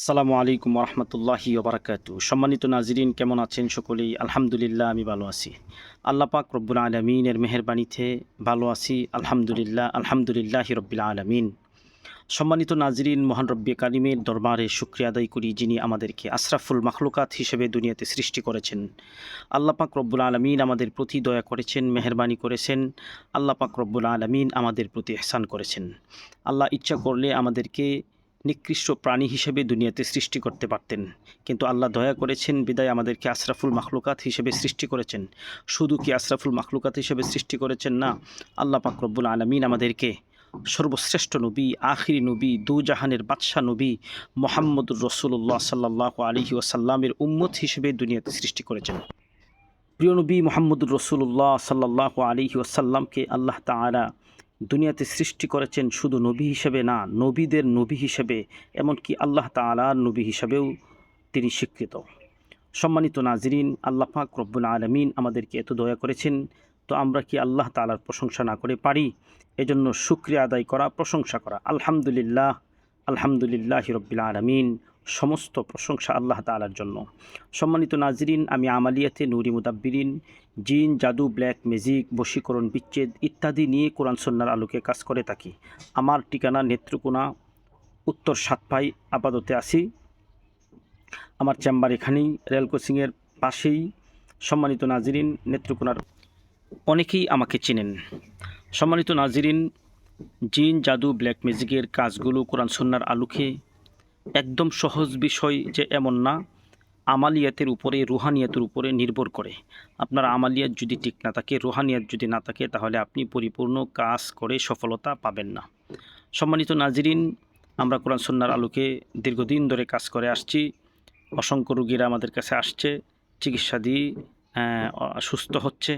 আসসালামু আলাইকুম রহমতুল্লাহি ওবরাকাতু। সম্মানিত নাজরিন, কেমন আছেন সকলেই? আলহামদুলিল্লাহ, আমি ভালো আছি। আল্লাহ পাক রব্বুল আলমিনের মেহরবানিতে ভালো আছি। আলহামদুলিল্লাহ আলহামদুলিল্লাহ রব্বিল আলমিন। সম্মানিত নাজরিন, মহান রব্বি কালিমের দরবারে শুক্রিয়া আদায় করি যিনি আমাদেরকে আশরাফুল মাখলুকাত হিসেবে দুনিয়াতে সৃষ্টি করেছেন। পাক রব্বুল আলমিন আমাদের প্রতি দয়া করেছেন, মেহরবানি করেছেন। পাক রব্বুল আলমিন আমাদের প্রতি এহসান করেছেন। আল্লাহ ইচ্ছা করলে আমাদেরকে নিকৃষ্ট প্রাণী হিসেবে দুনিয়াতে সৃষ্টি করতে পারতেন। কিন্তু আল্লাহ দয়া করেছেন, বিদায় আমাদেরকে আশরাফুল মাখলুকাত হিসেবে সৃষ্টি করেছেন। শুধু কি আশরাফুল মাখলুকাত হিসেবে সৃষ্টি করেছেন না, আল্লাহ পাক রব্বুল আলমিন আমাদেরকে সর্বশ্রেষ্ঠ নবী, আখিরি নবী দু জাহানের বাদশাহ নবী মোহাম্মদুর রসুল্লাহ সাল্লাহ আলহি ওয়াসাল্লামের উম্মত হিসেবে দুনিয়াতে সৃষ্টি করেছেন। প্রিয় নবী মোহাম্মদুর রসুল্লাহ সাল্লাহ আলহি ওয়াসাল্লামকে আল্লাহ তাআলা দুনিয়াতে সৃষ্টি করেছেন শুধু নবী হিসেবে না, নবীদের নবী হিসেবে, এমনকি আল্লাহ তাআলার নবী হিসেবেও তিনি স্বীকৃত। সম্মানিত নাজরিন, আল্লাহ পাক রব্বুল আলমিন আমাদেরকে এত দয়া করেছেন, তো আমরা কি আল্লাহ তালার প্রশংসা না করে পারি? এজন্য শুক্রিয়া আদায় করা, প্রশংসা করা। আলহামদুলিল্লাহ আলহামদুলিল্লাহ রব্বিল আলমিন, সমস্ত প্রশংসা আল্লাহ তালার জন্য। সম্মানিত নাজরিন, আমি আমালিয়াতে নুরি মুদাব্বিরিন জিন, জাদু, ব্ল্যাক ম্যাজিক, বশীকরণ, বিচ্ছেদ ইত্যাদি নিয়ে কোরআন সন্ন্যার আলোকে কাজ করে থাকি। আমার ঠিকানা নেত্রকোনা, উত্তর সাতপাই আপাততে আসি আমার চেম্বার এখানেই, রেল কোচিংয়ের পাশেই। সম্মানিত নাজিরিন, নেত্রকোনার অনেকেই আমাকে চেনেন। সম্মানিত নাজিরিন, জিন, জাদু, ব্ল্যাক ম্যাজিকের কাজগুলো কোরআন সন্ন্যার আলোকে একদম সহজ বিষয় যে এমন না। আমালিয়াতের উপরে, রুহানিয়াতের উপরে নির্ভর করে। আপনার আমালিয়াত যদি ঠিক না থাকে, রুহানিয়াত যদি না থাকে, তাহলে আপনি পরিপূর্ণ কাজ করে সফলতা পাবেন না। সম্মানিত নাজিরিন, আমরা কোরআন সন্ন্যার আলোকে দীর্ঘদিন ধরে কাজ করে আসছি। অসংখ্য রুগীরা আমাদের কাছে আসছে, চিকিৎসা দিয়ে সুস্থ হচ্ছে।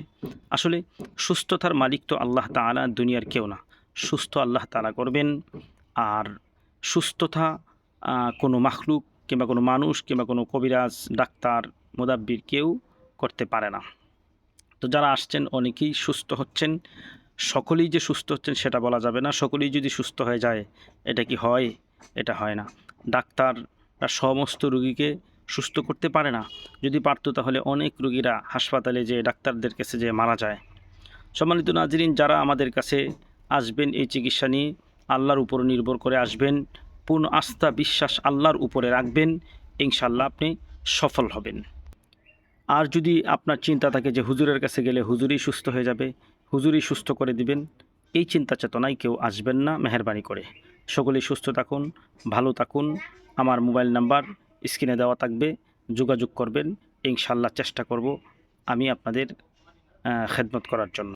আসলে সুস্থতার মালিক তো আল্লাহ তাআলা, দুনিয়ার কেউ না। সুস্থ আল্লাহ তালা করবেন। আর সুস্থতা কোনো মাখলুক কিংবা কোনো মানুষ কিংবা কোনো কবিরাজ, ডাক্তার, মোদাব্বির কেউ করতে পারে না। তো যারা আসছেন, অনেকেই সুস্থ হচ্ছেন। সকলেই যে সুস্থ হচ্ছেন সেটা বলা যাবে না। সকলেই যদি সুস্থ হয়ে যায়, এটা কি হয়? এটা হয় না। ডাক্তাররা সমস্ত রুগীকে সুস্থ করতে পারে না। যদি পারতো তাহলে অনেক রুগীরা হাসপাতালে যে ডাক্তারদের কাছে যে মারা যায়। সম্মানিত নাজরিন, যারা আমাদের কাছে আসবেন এই চিকিৎসা নিয়ে, আল্লাহর উপর নির্ভর করে আসবেন। পূর্ণ আস্থা, বিশ্বাস আল্লাহর উপরে রাখবেন ইনশাল্লাহ আপনি সফল হবেন। আর যদি আপনার চিন্তা থাকে যে হুজুরের কাছে গেলে হুজুরই সুস্থ হয়ে যাবে, হুজুরই সুস্থ করে দিবেন, এই চিন্তা চেতনায় কেউ আসবেন না, মেহরবানি করে। সকলেই সুস্থ থাকুন, ভালো থাকুন, আমার মোবাইল নাম্বার স্ক্রিনে দেওয়া থাকবে, যোগাযোগ করবেন ইনশাল্লাহ চেষ্টা করব আমি আপনাদের খেদমত করার জন্য।